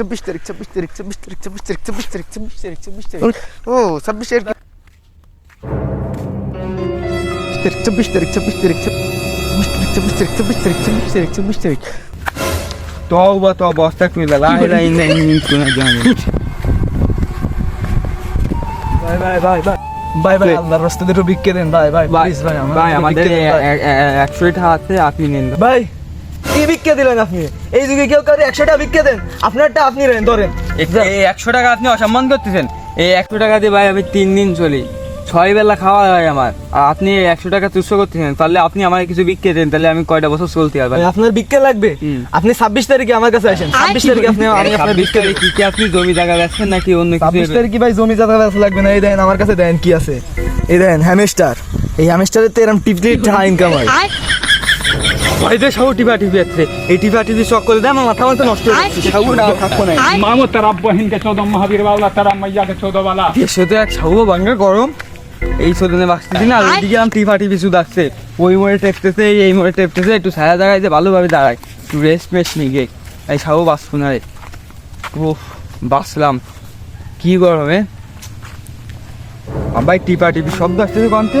Tıpıştırık tıpıştırık tıpıştırık tıpıştırık tıpıştırık tıpıştırık tıpıştırık. Oo tıpıştırık. Tıpıştırık tıpıştırık tıpıştırık tıpıştırık tıpıştırık tıpıştırık tıpıştırık. Tövbe tövbe estağfirullah. La ilahe illa inni kuna canim. Bay bay bay bay. Bye e, bye e, আল্লাহ e, রাস্তাতে রবিককে দেন bye bye please ভাই আমাদের এক fit হাতে আপনি নিন বাই কি ভিক্ষে দিলেন আপনি? এই যুগে কেউ কাউকে একশোটা ভিক্ষে দেন আপনারটা আপনি নেন ধরেন। এই একশো টাকা আপনি অসম্মান করতেছেন? এই একশো টাকা দিয়ে ভাই আমি তিন দিন চলি। ছয় বেলা খাওয়া হয় আমার। আর আপনি একশো টাকা তুচ্ছ করতেছেন তাহলে আপনি আমার কিছু বিক্রি দেন তাহলে আমি কয়টা বছর চলতে পারব আপনার ভিক্ষে লাগবে। আপনি ছাব্বিশ তারিখে আমার কাছে আসেন। ছাব্বিশ তারিখে আপনি আমি আপনার বিক্রি কি কি আপনি জমি জায়গা বেচছেন নাকি অন্য ছাব্বিশ তারিখে ভাই জমি জায়গা কাছে লাগবে না। এই দেন আমার কাছে দেন কি আছে। এই দেন হ্যামেস্টার এই হ্যামেস্টারের তো এরকম টিপলি টাকা ইনকাম হয়। ভয় দে সাউ টিপা টিপি আছে এই টিপা টিভি শখ করে দেয় আমার মাথা মাথা নষ্ট হয়ে যাচ্ছে। সাউ না থাকব না মামু তার আব্বা হিনকে চোদ মহাবীর বাউলা তার আম্মাইয়াকে চোদ বালা। দেশে তো এক সাউ বাঙ্গা গরম। এই সোদনে বাঁচতেছি না ওইদিকে আমি টিফা টিভি শুধু আসছে ওই মোড়ে টেপতেছে এই মোড়ে টেপতেছে একটু ছায়া জায়গায় যে ভালোভাবে দাঁড়ায়। একটু রেস্ট মেস্ট নিগে এই সাউ বাঁচবো না রে ও বাসলাম। কী গরমে। আবার টিপা টিপি শব্দ আসতেছে কনতে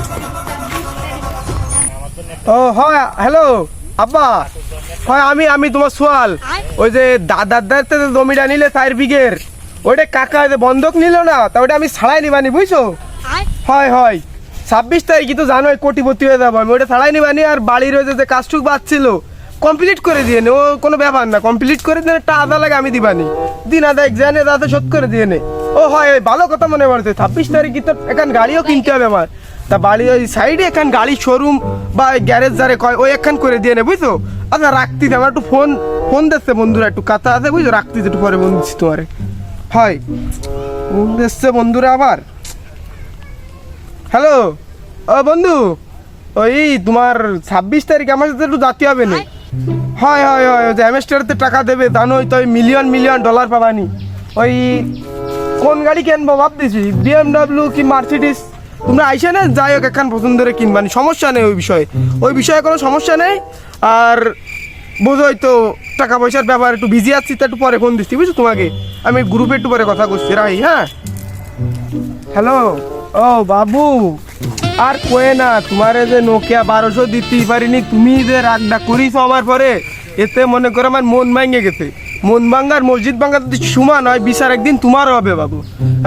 ও হয় হ্যালো আব্বা হয় আমি আমি তোমার সোয়াল। ওই যে দাদার দায়িত্বে জমিটা নিলে চার বিঘের ওইটা কাকা যে বন্ধক নিল না তা ওটা আমি ছাড়াই নিবানি বুঝছ? হয় হয়। ছাব্বিশ তারিখে তো জানোই কোটিপতি হয়ে যাব আমি ওটা ছাড়াই নিবানি আর বাড়ির ওই যে- কাজটুক বাচ্ছিল কমপ্লিট করে দিয়ে নে ও কোনো ব্যাপার না কমপ্লিট করে দিয়ে নে, টা আদা লাগে আমি দিবানি। দিন আদা জানে দাদা শোধ করে দিয়ে নে। ও হয় ভালো কথা মনে পড়ছে ছাব্বিশ তারিখে তো এখন গাড়িও কিনতে হবে আমার। তা বাড়ি ওই সাইডে এখন গাড়ি শোরুম বা গ্যারেজ যারে কয়, ওই একখান করে দিয়ে নে, বুঝছ? আচ্ছা রাখতি আমার একটু ফোন ফোন দিচ্ছে বন্ধুরা, একটু কাতা আছে, বুঝছ? রাখতি একটু পরে দিচ্ছি তোমারে। হয়। ফোন দিচ্ছে বন্ধুরা আবার। হ্যালো ও, বন্ধু, ওই তোমার ছাব্বিশ তারিখ আমার সাথে একটু জাতি হবে না। হয় হয় হয়, ওই অ্যামেস্টারতে টাকা দেবে জানোই তো ওই মিলিয়ন মিলিয়ন ডলার পাবানি। ওই কোন গাড়ি কেনবো ভাবতেছি? বিএমডাব্লিউ কি মার্সিডিস তোমরা আইসে না, যাই হোক, একখান পছন্দ করে কিনবানি সমস্যা নেই ওই বিষয়ে। ওই বিষয়ে কোনো সমস্যা নেই। আর বোঝোই তো টাকা পয়সার ব্যাপার একটু বিজি আছি, তা একটু পরে ফোন দিচ্ছি, বুঝছ তোমাকে? আমি গ্রুপে একটু পরে কথা করছি রাই হ্যাঁ? হ্যালো ও, বাবু। আর কয়ে না, তোমারে যে নোকিয়া বারোশো দিতেই পারিনি, তুমি যে রাগডা করিস আমার পরে, এতে মনে করো আমার মন ভাঙে গেছে। মন ভাঙ্গার মসজিদ ভাঙ্গা যদি সমান হয়, বিচার একদিন তোমারও হবে বাবু।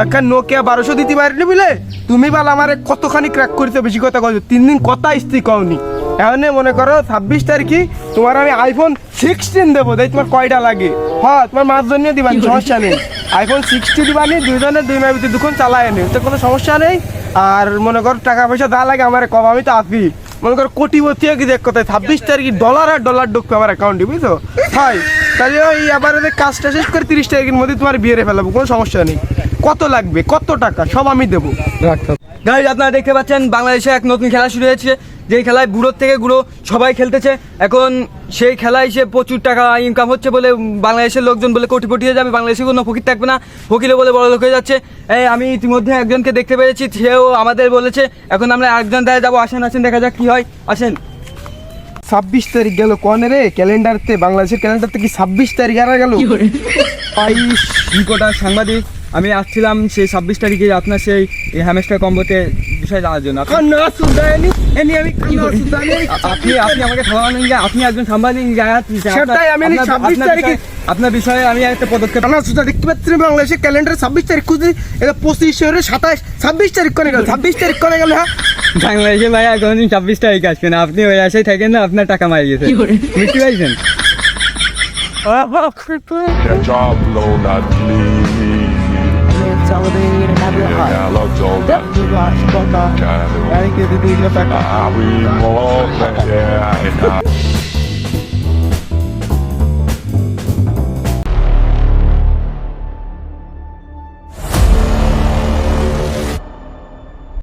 একখান নোকিয়া বারোশো দিতে পারিনি বুঝলে? তুমি বল আমার কতখানি ক্র্যাক করিতে বেশি কথা কইছো তিন দিন কথা স্ত্রী কওনি। এখন মনে করো ছাব্বিশ তারিখে তোমার আমি আইফোন সিক্সটিন দেবো। দেখ তোমার কয়টা লাগে। হ্যাঁ তোমার মাছ জন্য সমস্যা নেই। আইফোন সিক্সটি দিবানি দুইজনের দুই ভিতরে দুখন চালায় নে। তো কোনো সমস্যা নেই। আর মনে করো টাকা পয়সা যা লাগে আমার কম আমি তো আছি। মনে করো কোটিপতি কি দেখ কোথায়। ছাব্বিশ তারিখে ডলার আর ডলার ঢুকবে আমার অ্যাকাউন্টে বুঝছ? হয়। তাহলে ওই আবার কাজটা শেষ করে তিরিশ তারিখের মধ্যে তোমার বিয়ে ফেলাবো, কোনো সমস্যা নেই। কত লাগবে? কত টাকা? সব আমি দেবো। গাইজ আপনারা দেখতে পাচ্ছেন, বাংলাদেশে এক নতুন খেলা শুরু হয়েছে। যেই খেলায় বুড়োর থেকে গুঁড়ো সবাই খেলতেছে। এখন সেই খেলায় সে প্রচুর টাকা ইনকাম হচ্ছে বলে বাংলাদেশের লোকজন বলে কোটিপটি হয়ে যাবে। বাংলাদেশে কোনো ফকির থাকবে না। ফকিরে বলে বড় লোক হয়ে যাচ্ছে। এই, আমি ইতিমধ্যে একজনকে দেখতে পেরেছি। সেও আমাদের বলেছে, এখন আমরা একজন দেয় যাব। আসেন আসেন, দেখা যাক কি হয়। আসেন। ছাব্বিশ তারিখ গেল কনে রে? ক্যালেন্ডারতে বাংলাদেশের ক্যালেন্ডারতে কি ছাব্বিশ তারিখ আর গেল? বাইশ নিকোটা সাংবাদিক আমি আসছিলাম সেই ছাব্বিশ তারিখে আপনার সেই হ্যামেস্টার কম্বোতে বিষয় জানার জন্য। আপনি- আপনি আপনি আমাকে আপনি একজন সাংবাদিক সেটাই আমি এই 26 তারিখে- আপনার বিষয়ে আমি একটা পদক্ষেপ সুদা দেখতে পাচ্ছি বাংলাদেশের ক্যালেন্ডার? ছাব্বিশ তারিখ খুঁজি এটা পঁচিশ সাতাশ। ছাব্বিশ তারিখ করে গেল? ছাব্বিশ তারিখ করে গেল হ্যাঁ? বাংলাদেশে ভাই এখন ছাব্বিশ তারিখ আসবে না। আপনি ওই আশায় থাকেন না আপনার টাকা মারি গেছে। বুঝতে পারছেন? Yeah.